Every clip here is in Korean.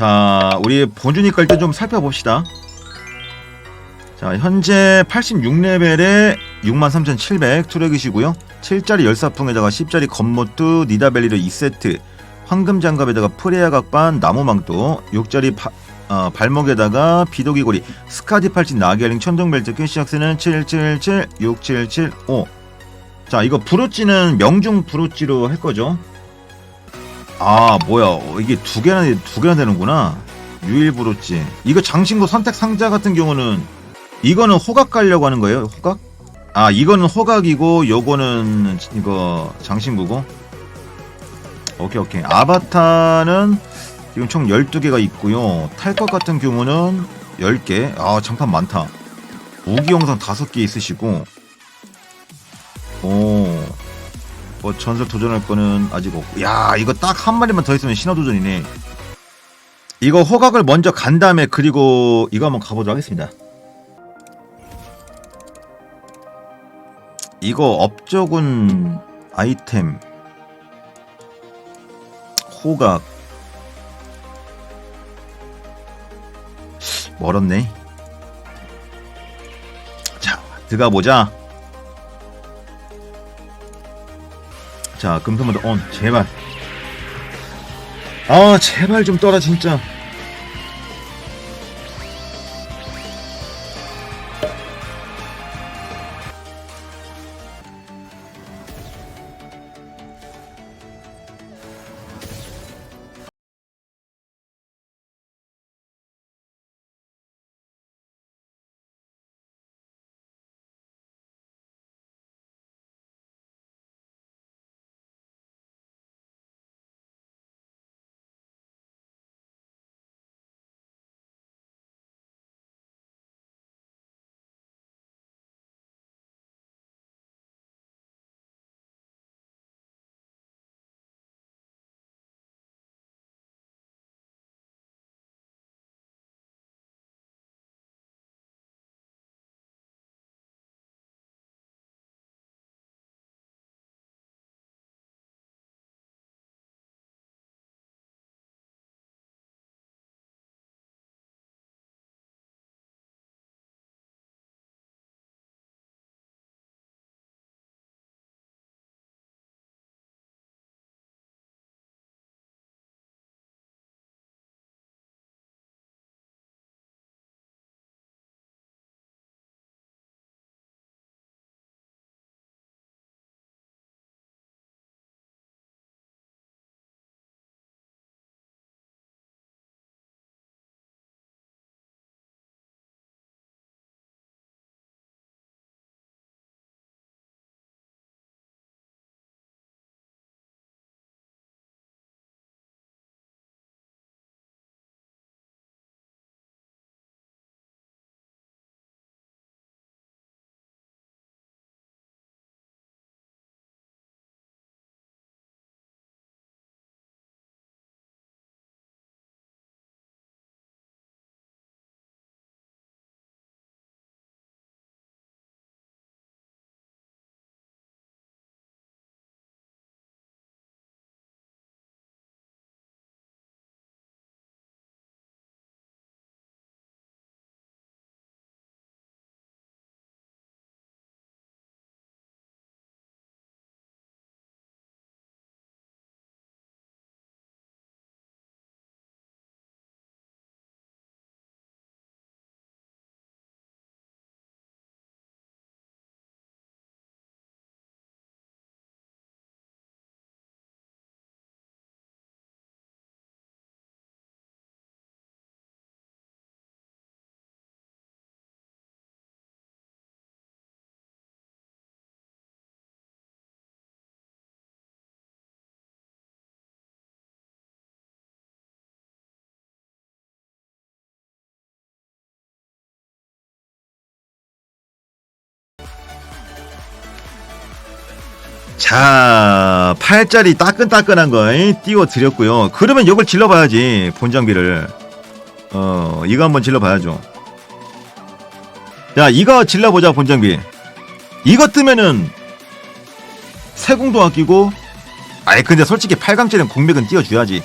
자, 우리 본준이 걸때좀 살펴봅시다. 자, 현재 86레벨에 63,700 투력이시고요. 7짜리 열사풍에다가 10짜리 겉모뚜 니다벨리르 2세트, 황금 장갑에다가 프레야 각반, 나무망토, 6짜리 바, 어, 발목에다가 비도기 고리, 스카디 팔찌 나게링 천둥벨트 퀴시악스는 777 6775. 자, 이거 브로찌는 명중 브로찌로 할 거죠. 아, 뭐야. 어, 이게 두 개나 두 개나 되는구나. 유일 브로찌. 이거 장신구 선택 상자 같은 경우는 이거는 호각 가려고 하는 거예요? 호각? 아, 이거는 호각이고 요거는 이거 장신구고. 오케이, 오케이. 아바타는 지금 총 12개가 있고요. 탈것 같은 경우는 10개. 아, 장판 많다. 무기 영상 5개 있으시고. 오. 뭐 전설 도전할 거는 아직 없고. 야, 이거 딱 한 마리만 더 있으면 신화 도전이네. 이거 호각을 먼저 간 다음에 그리고 이거 한번 가보도록 하겠습니다. 이거 업적은 아이템 호각 멀었네. 자, 들어가 보자. 자, 금토모드 온. 제발. 아, 제발 좀 떠라, 진짜. 자, 8짜리 따끈따끈한 거 띄워 드렸고요. 그러면 이걸 질러봐야지 본장비를. 어, 이거 한번 질러봐야죠. 자, 이거 질러보자 본장비. 이거 뜨면은 세공도 아끼고. 아이 근데 솔직히 8강짜리는 공백은 띄워줘야지.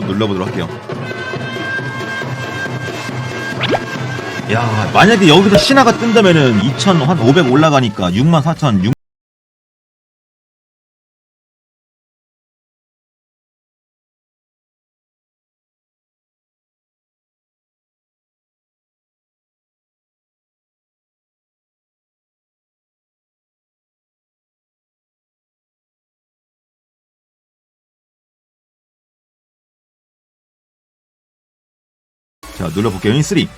눌러보도록 할게요. 야, 만약에 여기서 신화가 뜬다면은 2,500 올라가니까 64,000, 자, 눌러볼게요. 인 3,